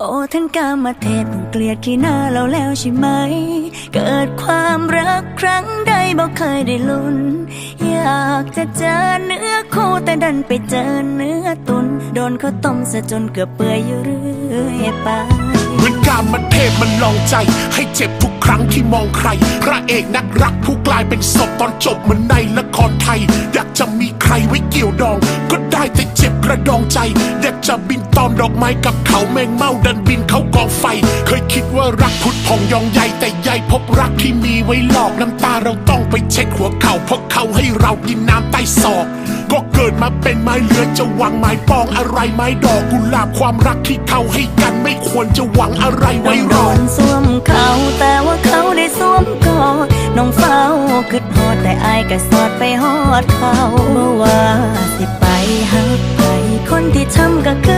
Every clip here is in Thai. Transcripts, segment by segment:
โอ้ท่านกามาเทพเกลียดขี้หน้าเราแล้วใช่ไหม เกิดความรักครั้งใดบ่เคยได้ลุ้น อยากจะเจอเนื้อคู่แต่ดันไปเจอเนื้อตุน โดนเขาต้มซะจนเกือบเปื่อยอยู่เรื่อยไป การมันเทพมันลองใจ ให้เจ็บทุกครั้งที่มองใคร พระเอกนักรักผู้กลายเป็นศพตอนจบเหมือนในละครไทย อยากจะมีใครไว้เกี่ยวดอง ก็ได้แต่เจ็บกระดองใจ อยากจะบินตอมดอกไม้กับเขาแมงเม่าดันบินเขากองไฟ เคยคิดว่ารักพุดพองยองใหญ่แต่ใหญ่พบรักที่มีไว้หลอกน้ำตาเราต้องไปเช็ดหัวเข่าเพราะเขาให้เรากินน้ำใต้ศอก มาเป็นไม้เลือจะหวังไม้ปองอะไรไม้ดอกกุหลาบความรักที่เขาให้กันไม่ควรจะหวังอะไรไว้รอนสวมเขาแต่ว่าเขาได้สวมกอดน้องเฝ้าคิดฮอดแต่อายก็สอดไปฮอดเขาเมื่อว่าสิไปหักไปคนที่ทำก็คือ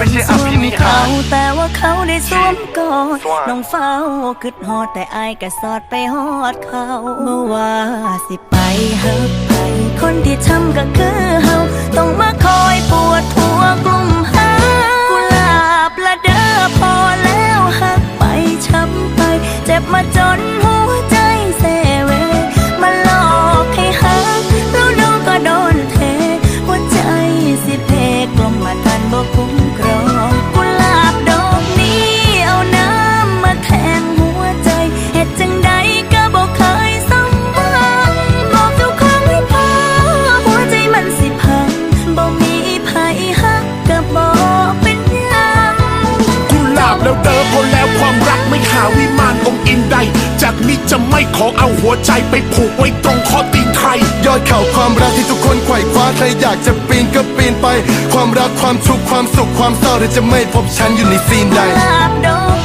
ไม่ใช่อภินิหารแต่ว่าเขาได้สวมกอดน้องเฝ้าคิดฮอดแต่อายก็สอดไปฮอดเขาเมื่อว่าสิไปหักไป คนที่ทำก็คือเฮาต้องมาคอยปวดหัวกลุ่มหากุหลาบละเด้อพอแล้วหักไปช้ำไป เจ็บมาจนหัวใจเซเวมาหลอกให้หักแล้วน้องก็โดนเทหัวใจสิเพกลมมาทันบ่คุ้ จากนี้จะไม่ขอเอาหัวใจไปผูกไว้ตรงข้อตีนใคร ยอดเขาความรักที่ทุกคนไขว่คว้าใครอยากจะปีนก็ปีนไป ความรักความทุกข์ความสุขความเศร้าเธอจะไม่พบฉันอยู่ในซีนใดกุหลาบดอก